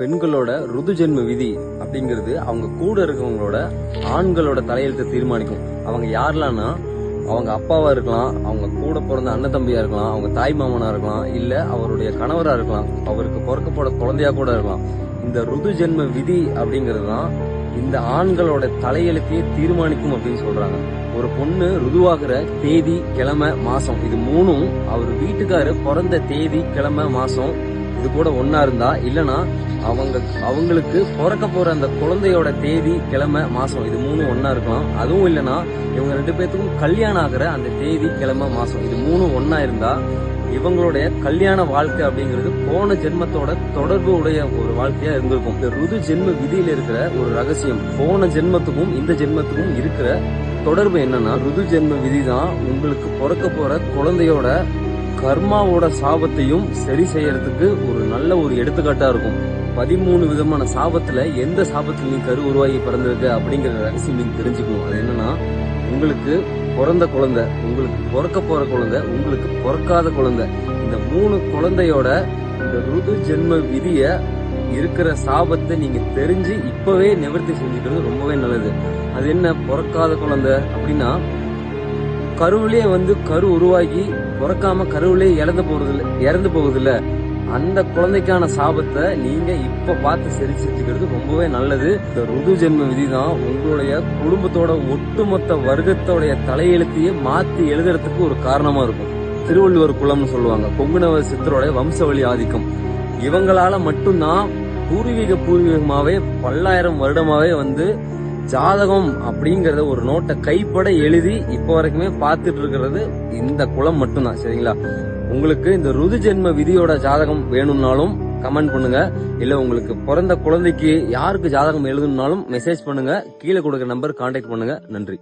பெண்களோட ருதுஜென்ம விதி அப்படிங்கிறது அவங்க கூட இருக்கவங்களோட ஆண்களோட தலையெழுத்தை தீர்மானிக்கும். அவங்க யாரெல்லாம்னா அவங்க அப்பாவா இருக்கலாம் அவங்க கூட பிறந்த அண்ணன் தம்பியா இருக்கலாம் அவங்க தாய் மாமனா இருக்கலாம் இல்ல அவருடைய கணவரா இருக்கலாம் அவருக்கு பிறக்க போற குழந்தையா கூட இருக்கலாம். இந்த ருது ஜென்ம விதி அப்படிங்கிறது தான் இந்த ஆண்களோட தலையெழுத்தையே தீர்மானிக்கும் அப்படின்னு சொல்றாங்க. ஒரு பொண்ணு ருதுவாகிற தேதி கிழமை மாசம் இது மூணும் அவர் வீட்டுக்காரு பிறந்த தேதி கிழமை மாசம் இது கூட ஒன்னா இருந்தா இல்லனா அவங்க அவங்களுக்கு பிறக்க போற அந்த குழந்தையோட தேதி கிழமை மாசம் இது மூணும் ஒன்னா இருக்கலாம். அதுவும் இல்லனா இவங்க ரெண்டு பேர்த்துக்கும் கல்யாணம் ஆகிற அந்த தேதி கிழமை மாசம் இது மூணும் ஒன்னா இருந்தா இவங்களுடைய கல்யாண வாழ்க்கை அப்படிங்கிறது போன ஜென்மத்தோட தொடர்பு உடைய ஒரு வாழ்க்கையா இருந்திருக்கும். இந்த ருது ஜென்ம விதியில இருக்கிற ஒரு ரகசியம் போன ஜென்மத்துக்கும் இந்த ஜென்மத்துக்கும் இருக்கிற தொடர்பு என்னன்னா ருது ஜென்ம விதி தான் உங்களுக்கு பிறக்க போற குழந்தையோட கர்மாவோட சாபத்தையும் சரி செய்யறதுக்கு ஒரு நல்ல ஒரு எடுத்துக்காட்டா இருக்கும். பதிமூணு விதமான சாபத்துல எந்த சாபத்தில் நீ கரு உருவாகி பிறந்திருக்க அப்படிங்கிற ரகசியம் நீங்க தெரிஞ்சுக்கணும். அது என்னன்னா உங்களுக்கு பிறந்த குழந்தை உங்களுக்கு பிறக்க போற குழந்தை உங்களுக்கு பிறக்காத குழந்தை. இந்த மூணு குழந்தையோட இந்த ருது ஜென்ம விதிய இருக்கிற சாபத்தை நீங்க தெரிஞ்சு இப்பவே நிவர்த்தி செஞ்சுக்கிறது ரொம்பவே நல்லது. அது என்ன? பிறக்காத குழந்தை அப்படின்னா கருவிலே வந்து கரு உருவாகி பிறக்காம கருவிலே இறந்து போறது இறந்து போகுதுல்ல அந்த குழந்தைக்கான சாபத்தை நீங்க இப்ப பார்த்து சரி செஞ்சுக்கிறது ரொம்பவே நல்லது. இந்த ருது ஜென்ம விதி தான் உங்களுடைய குடும்பத்தோட ஒட்டுமொத்த வர்க்கத்தோடைய தலையெழுத்தையே மாத்தி எழுதுறதுக்கு ஒரு காரணமா இருக்கும். திருவள்ளுவர் குளம்னு சொல்லுவாங்க. கொங்குனவ சித்தரோட வம்சவழி ஆதிக்கம். இவங்களால மட்டும்தான் பூர்வீக பூர்வீகமாவே பல்லாயிரம் வருடமாவே வந்து ஜாதகம் அப்படிங்கறத ஒரு நோட்டை கைப்பட எழுதி இப்போ வரைக்குமே பார்த்துட்டு இருக்கிறது இந்த குலம் மட்டும்தான் சரிங்களா? உங்களுக்கு இந்த ருது ஜென்ம விதியோட ஜாதகம் வேணும்னாலும் கமெண்ட் பண்ணுங்க. இல்ல உங்களுக்கு பிறந்த குழந்தைக்கு யாருக்கு ஜாதகம் எழுதணும்னாலும் மெசேஜ் பண்ணுங்க. கீழே கொடுக்குற நம்பர் கான்டாக்ட் பண்ணுங்க. நன்றி.